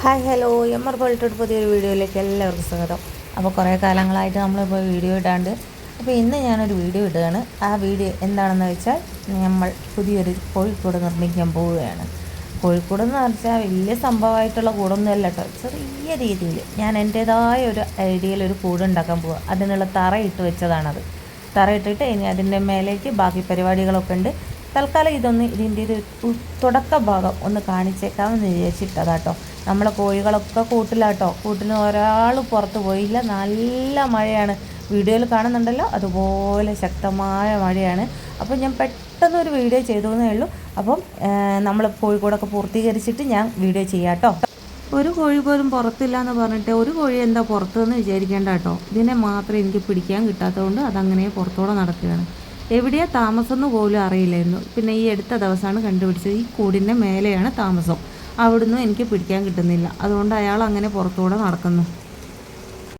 Hi hello. M R പോളിട്ടോട് പുതിയൊരു വീഡിയോയിലേക്ക് എല്ലാവർക്കും സ്വാഗതം. അപ്പോൾ കുറേ കാലങ്ങളായിട്ട് നമ്മളിപ്പോൾ വീഡിയോ ഇടാണ്ട്. അപ്പോൾ ഇന്ന് ഞാനൊരു വീഡിയോ ഇടുകയാണ്. ആ വീഡിയോ എന്താണെന്ന് വെച്ചാൽ നമ്മൾ പുതിയൊരു കോഴിക്കോട് നിർമ്മിക്കാൻ പോവുകയാണ്. കോഴിക്കോട് എന്ന് വെച്ചാൽ വലിയ സംഭവമായിട്ടുള്ള കൂടൊന്നുമല്ല കേട്ടോ. ചെറിയ രീതിയിൽ ഞാൻ എന്റേതായ ഒരു ഐഡിയയിൽ ഒരു കൂട് ഉണ്ടാക്കാൻ പോവുക അതിനുള്ള തറയിട്ട് വെച്ചതാണത്. തറയിട്ടിട്ട് ഇനി അതിന്റെ മേലേക്ക് ബാക്കി പരിപാടികളൊക്കെ ഉണ്ട്. തൽക്കാലം ഇതൊന്ന് ഇതിന്റെ ഒരു തുടക്ക ഭാഗം ഒന്ന് കാണിച്ചേക്കാമെന്ന് വിചാരിച്ചിട്ടതാട്ടോ. നമ്മളെ കോഴികളൊക്കെ കൂട്ടിലാട്ടോ. കൂട്ടിന് ഒരാൾ പുറത്ത് പോയില്ല. നല്ല മഴയാണ്. വീഡിയോയിൽ കാണുന്നുണ്ടല്ലോ? അതുപോലെ ശക്തമായ മഴയാണ്. അപ്പോൾ ഞാൻ പെട്ടെന്ന് ഒരു വീഡിയോ ചെയ്തു എന്നേ ഉള്ളൂ. അപ്പം നമ്മൾ കോഴിക്കോടൊക്കെ പൂർത്തീകരിച്ചിട്ട് ഞാൻ വീഡിയോ ചെയ്യാം കേട്ടോ ഒരു കോഴി പോലും പുറത്തില്ല എന്ന് പറഞ്ഞിട്ട് ഒരു കോഴി എന്താ പുറത്തെന്ന് വിചാരിക്കേണ്ട കേട്ടോ. ഇതിനെ മാത്രം എനിക്ക് പിടിക്കാൻ കിട്ടാത്തതുകൊണ്ട് അതങ്ങനെ പുറത്തോടെ നടക്കുകയാണ്. എവിടെയാ താമസം എന്ന് പോലും അറിയില്ലായിരുന്നു. പിന്നെ ഈ അടുത്ത ദിവസമാണ് കണ്ടുപിടിച്ചത്. ഈ കൂടിന്റെ മേലെയാണ് താമസം. അവിടുന്ന് എനിക്ക് പിടിക്കാൻ കിട്ടുന്നില്ല. അതുകൊണ്ട് അയാൾ അങ്ങനെ പുറത്തൂടെ നടക്കുന്നു.